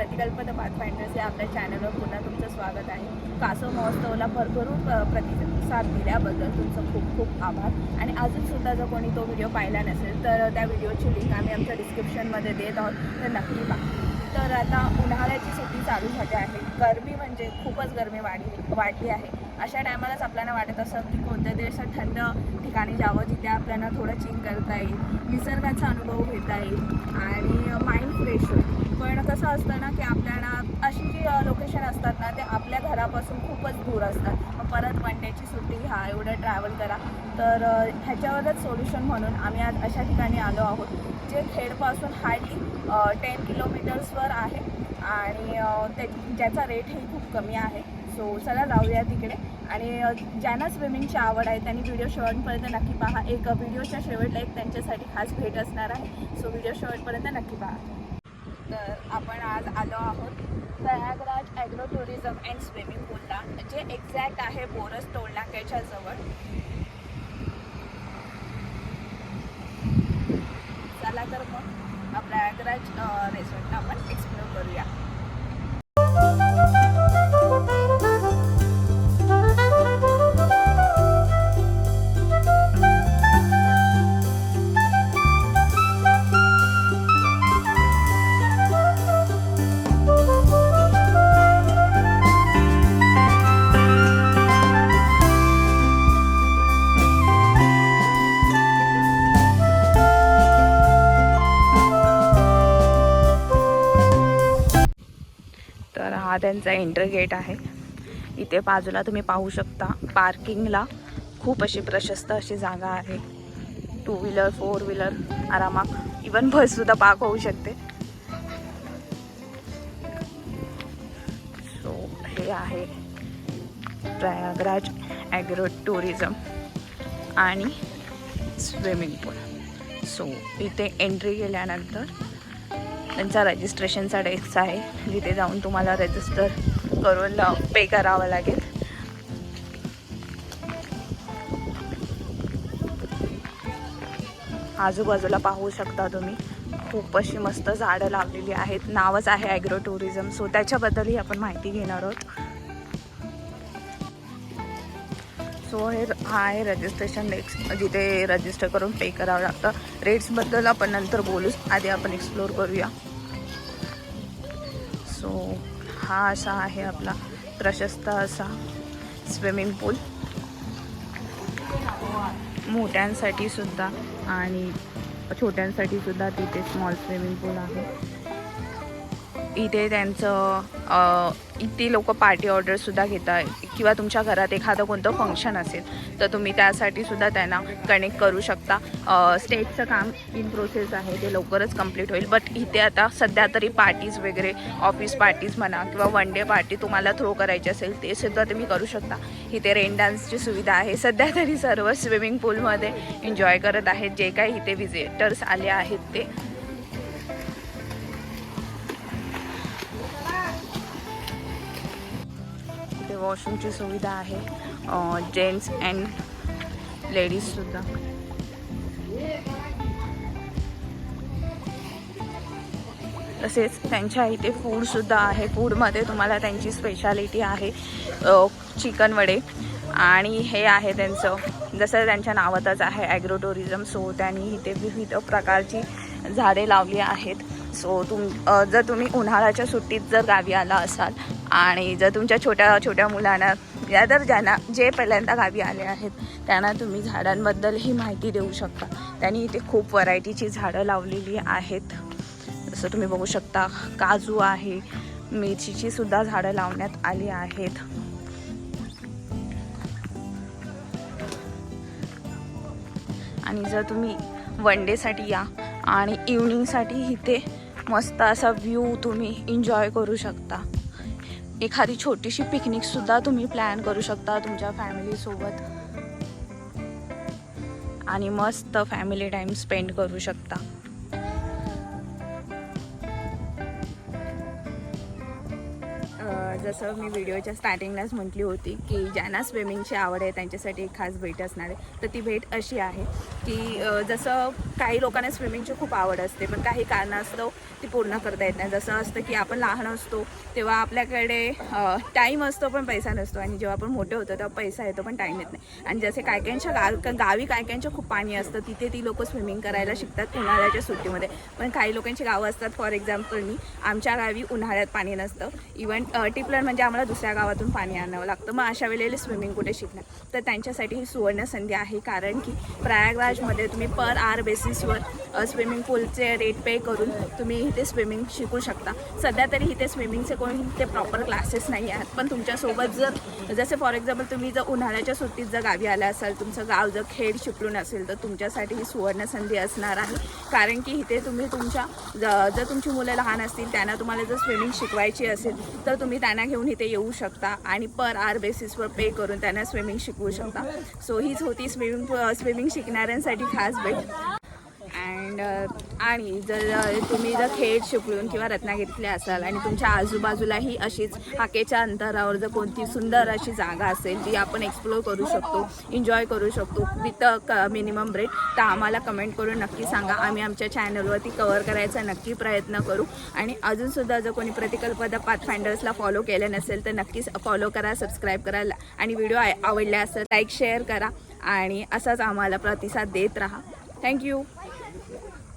Pathfinders या आपल्या चॅनलवर पुन्हा तुमचं स्वागत आहे. कासव महोत्सवला भरभरून प्रतिसाद दिल्याबद्दल तुमचं खूप खूप आभार. आणि अजूनसुद्धा जर कोणी तो व्हिडिओ पाहिला नसेल तर त्या व्हिडिओची लिंक आम्ही आमच्या डिस्क्रिप्शनमध्ये देत आहोत. तर नक्की पहा. तर आता उन्हाळ्याची सुट्टी चालू झाली आहे. गरमी म्हणजे खूपच गरमी वाढली वाढली आहे. अशा टायमालाच आपल्याला वाटत असं की कोणत्या तरी असं थंड ठिकाणी जावं जिथे आपल्याला थोडं चिंग करता येईल निसर्गाचा अनुभव घेता येईल आणि माइंड फ्रेश होईल. कसं असतं ना की आपल्याला अशी जी लोकेशन असतात ना ते आपल्या घरापासून खूपच दूर असतात. मग परत वन डेची सुट्टी घ्या एवढं ट्रॅव्हल करा. तर ह्याच्यावरच सोल्युशन म्हणून आम्ही आज अशा ठिकाणी आलो आहोत जे खेडपासून हार्डली टेन किलोमीटर्सवर आहे. आणि ते ज्याचा रेटही खूप कमी आहे. सो चला जाऊया तिकडे. आणि ज्यांना स्विमिंगची आवड आहे त्यांनी व्हिडिओ शेवटपर्यंत नक्की पहा. एक व्हिडिओच्या शेवटला एक त्यांच्यासाठी खास भेट असणार आहे. सो व्हिडिओ शेवटपर्यंत नक्की पहा. तर आपण आज आलो आहोत Prayagraj agro tourism and swimming पूलला जे एक्झॅक्ट आहे बोरस टोलनाक्याच्या जवळ. चला तर मग प्रयागराज रेस्टॉरंटला आपण एक्सप्लोर करूया. त्यांचा एंटर गेट आहे. इथे बाजूला तुम्ही पाहू शकता पार्किंगला खूप अशी प्रशस्त अशी जागा आहे. टू व्हीलर फोर व्हीलर आरामात. इवन बससुद्धा पार्क होऊ शकते. सो हे आहे प्रयागराज ॲग्रो टुरिझम आणि स्विमिंग पूल सो इथे एंट्री केल्यानंतर त्यांचा रजिस्ट्रेशनचा डेस्क आहे. जिथे जाऊन तुम्हाला रजिस्टर करून पे करावं लागेल. आजूबाजूला पाहू शकता तुम्ही. खूप अशी मस्त झाडं लावलेली आहेत. नावच आहे ॲग्रो टुरिझम सो त्याच्याबद्दलही आपण माहिती घेणार आहोत. सो हे हा आहे रजिस्ट्रेशन नेक्स्ट जिथे रजिस्टर करून पे करावं लागतं. रेट्सबद्दल आपण नंतर बोलूच आधी आपण एक्सप्लोर करूया. सो हा असा आहे आपला प्रशस्त असा स्विमिंग पूल मोठ्यांसाठी सुद्धा आणि छोट्यांसाठी सुद्धा तिथे स्मॉल स्विमिंग पूल आहे. इथे त्यांचं इथे लोक पार्टी ऑर्डरसुद्धा घेतात किंवा तुमच्या घरात एखादं कोणतं फंक्शन असेल तर तुम्ही त्यासाठी सुद्धा त्यांना कनेक्ट करू शकता. स्टेजचं काम इन प्रोसेस आहे ते लवकरच कंप्लीट होईल. बट इथे आता सध्या तरी पार्टीज वगैरे ऑफिस पार्टीज म्हणा किंवा वन डे पार्टी तुम्हाला थ्रो करायची असेल ते सुद्धा तुम्ही करू शकता. इथे रेन डान्सची सुविधा आहे. सध्या तरी सर्व स्विमिंग पूलमध्ये एन्जॉय करत आहेत. जे काही इथे विजिटर्स आले आहेत ते. वॉशरूमची सुविधा आहे. जेंट्स अँड लेडीजसुद्धा तसेच त्यांच्या इथे फूडसुद्धा आहे. फूडमध्ये तुम्हाला त्यांची स्पेशालिटी आहे. चिकन वडे. आणि हे आहे त्यांचं जसं त्यांच्या नावातच आहे ॲग्रो टुरिझम सो त्यांनी इथे विविध प्रकारची झाडे लावली आहेत. सो तुम जर तुम्ही उन्हाळ्याच्या सुट्टीत जर गावी आला असाल आणि जर तुमच्या छोट्या छोट्या मुलांना या तर ज्यांना जे पहिल्यांदा गावी आले आहेत त्यांना तुम्ही झाडांबद्दल ही माहिती देऊ शकता. त्यांनी इथे खूप व्हरायटीची झाडं लावलेली आहेत. जसं तुम्ही बघू शकता काजू आहे मिरचीची सुद्धा झाडं लावण्यात आली आहेत. आणि जर तुम्ही वन डेसाठी या आणि इव्हनिंगसाठी इथे मस्त असा व्ह्यू तुम्ही एन्जॉय करू शकता. एखादी छोटीशी पिकनिकसुद्धा तुम्ही प्लॅन करू शकता तुमच्या फॅमिलीसोबत आणि मस्त फॅमिली टाईम स्पेंड करू शकता. जसं मी व्हिडिओच्या स्टार्टिंगलाच म्हटली होती की ज्यांना स्विमिंगची आवड आहे त्यांच्यासाठी एक खास भेट असणार आहे. तर ती भेट अशी आहे की जसं काही लोकांना स्विमिंगची खूप आवड असते पण काही कारणास्तव ती पूर्ण करता येत नाही. जसं असतं की आपण लहान असतो तेव्हा आपल्याकडे टाईम असतो पण पैसा नसतो. आणि जेव्हा आपण मोठे होतो तेव्हा पैसा येतो पण टाईम येत नाही. आणि जसे काय काहींच्या गाव गावी काय काहींच्या खूप पाणी असतं तिथे ती लोक स्विमिंग करायला शिकतात उन्हाळ्याच्या सुट्टीमध्ये. पण काही लोकांची गावं असतात फॉर एक्झाम्पल मी आमच्या गावी उन्हाळ्यात पाणी नसतं. इवन टिपलर म्हणजे आम्हाला दुसऱ्या गावातून पाणी आणावं लागतं. मग अशा वेळेला स्विमिंग कुठे शिकणार? तर त्यांच्यासाठी ही सुवर्ण संधी आहे. कारण की प्रयागराजमध्ये तुम्ही पर आर बेसिसवर स्विमिंग पूलचे रेट पे करून तुम्ही इथे स्विमिंग शिकू शकता. सध्या तरी इथे स्विमिंगचे कोणी ते प्रॉपर क्लासेस नाही आहेत. पण तुमच्यासोबत जर जसे फॉर एक्झाम्पल तुम्ही जर उन्हाळ्याच्या सुट्टीत जर गावी आला असाल तुमचं गाव जर खेड शिकलो असेल तर तुमच्यासाठी ही सुवर्ण संधी असणार आहे. कारण की इथे तुम्ही तुमच्या ज- जर तुमची मुलं लहान असतील त्यांना तुम्हाला जर स्विमिंग शिकवायची असेल तर तुम्ही त्यांना घेऊन इथे येऊ शकता आणि पर आर बेसिसवर पे करून त्यांना स्विमिंग शिकवू शकता. सो हीच होती स्विमिंग स्विमिंग शिकणाऱ्यांसाठी खास भेट. अँड uh, आणि जर तुम्ही जर खेड चिपळूण किंवा रत्नागिरीतले असाल आणि तुमच्या आजूबाजूलाही अशीच हाकेच्या अंतरावर जर कोणती सुंदर अशी जागा असेल जी आपण एक्सप्लोर करू शकतो एन्जॉय करू शकतो विथ क मिनिमम रेट तर आम्हाला कमेंट करून नक्की सांगा. आम्ही आमच्या चॅनलवरती कवर करायचा नक्की प्रयत्न करू. आणि अजूनसुद्धा जर कोणी प्रतिकल्पदा पाथफाइंडर्सला फॉलो केलं नसेल तर नक्कीच फॉलो करा सबस्क्राईब करा आणि व्हिडिओ आवडले असेल लाईक शेअर करा. आणि असाच आम्हाला प्रतिसाद देत राहा. Thank you Yeah.